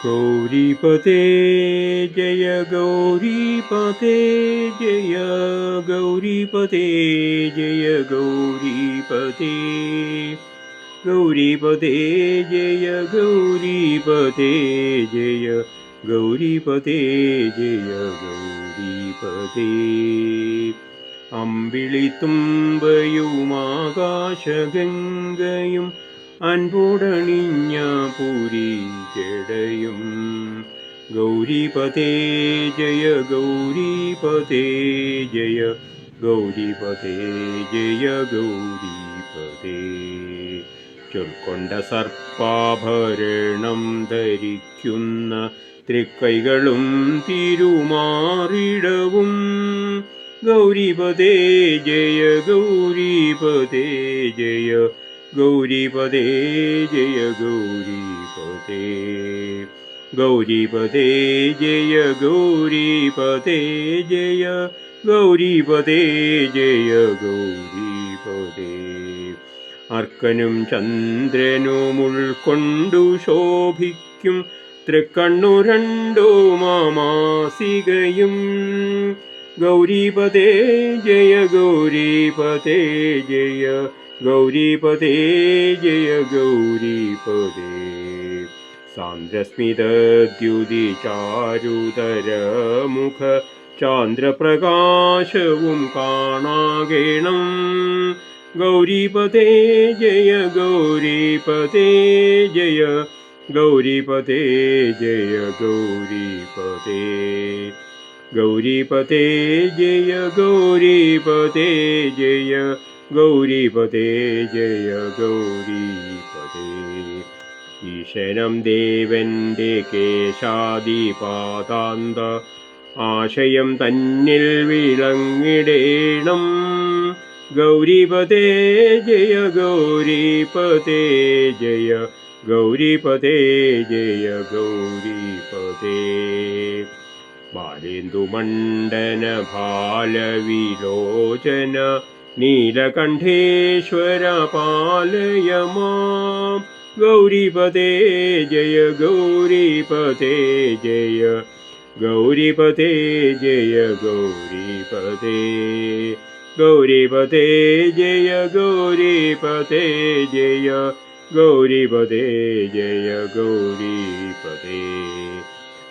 ഗൗരീപതേ ജയ ഗൗരീപതേ ജയ ഗൗരീപതേ ജയ ഗൗരീപതേ ഗൗരീപതേ ജയ ഗൗരീപതേ ജയ ഗൗരീപതേ ജയ ഗൗരീപതേ അമ്പിളിത്തുമ്പയുമാകാശഗംഗയും അൻപുടണിഞ്ഞ പുരി ജടയും ഗൗരീപതേ ജയ ഗൗരീപതേ ജയ ഗൗരീപതേ ജയ ഗൗരീപതേ. ചൊൽക്കൊണ്ട സർപ്പാഭരണം ധരിക്കുന്ന തൃക്കൈകളും തിരുമാറിടവും. ഗൗരീപതേ ജയ ഗൗരീപതേ ജയ ഗൗരിപതേ ജയ ഗൗരീപദേ ഗൗരീപദേ ജയ ഗൗരീപദേ ജയ ഗൗരീപതേ ജയ ഗൗരീപതേ അർക്കനും ചന്ദ്രനും ഉൾക്കൊണ്ടു ശോഭിക്കും തൃക്കണ്ണു രണ്ടോ മാമാസികയും ഗൗരീപതേ ജയ ഗൗരീപതേ ജയ ഗൗരീപതേ ജയ ഗൗരീപദേ. सान्द्रस्मितद्युदिचारुदरमुख चान्द्रस्मितद्युदिचारुदरमुखचान्द्रप्रकाश उङ्काणागेणं गौरीपते जय गौरीपते जय गौरीपते जय गौरीपते। गौरीपते जय गौरीपते जय गौरीपते जय गौरीपदे ഈശനം ദേവന്റെ കേശാദിപാതാന്ത ആശയം തന്നിൽ വിളങ്ങിടേണം ഗൗരീപദേ ജയ ഗൗരീപദേ ജയ ഗൗരീപദേ ജയ ഗൗരീപദേ ബാലേന്ദുമണ്ഡന ബാലവിലോചന നീലകണ്ഠേശ്വര പാലയ മാം ഗൗരീപദേ ജയ ഗൗരിപതേ ജയ ഗൗരിപതേ ജയ ഗൗരിപതേ ഗൗരിപതേ ജയ ഗൗരിപതേ ജയ ഗൗരിപതേ ജയ ഗൗരീപദേ.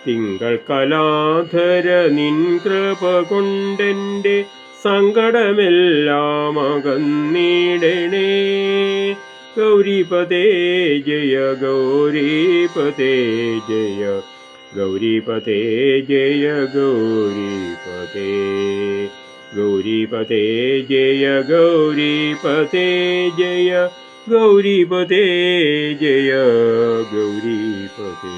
തിങ്കൾ കലാധര നിൻ കൃപ കൊണ്ടെന്റെ സങ്കടമെല്ലാം അകന്നിടണേ. ഗൗരീപദേ ജയ ഗൗരീപദേ ജയ ഗൗരീപദേ ജയ ഗൗരീപദേ ഗൗരീപദേ ജയ ഗൗരീപദേ ജയ ഗൗരീപദേ ജയ ഗൗരീപദേ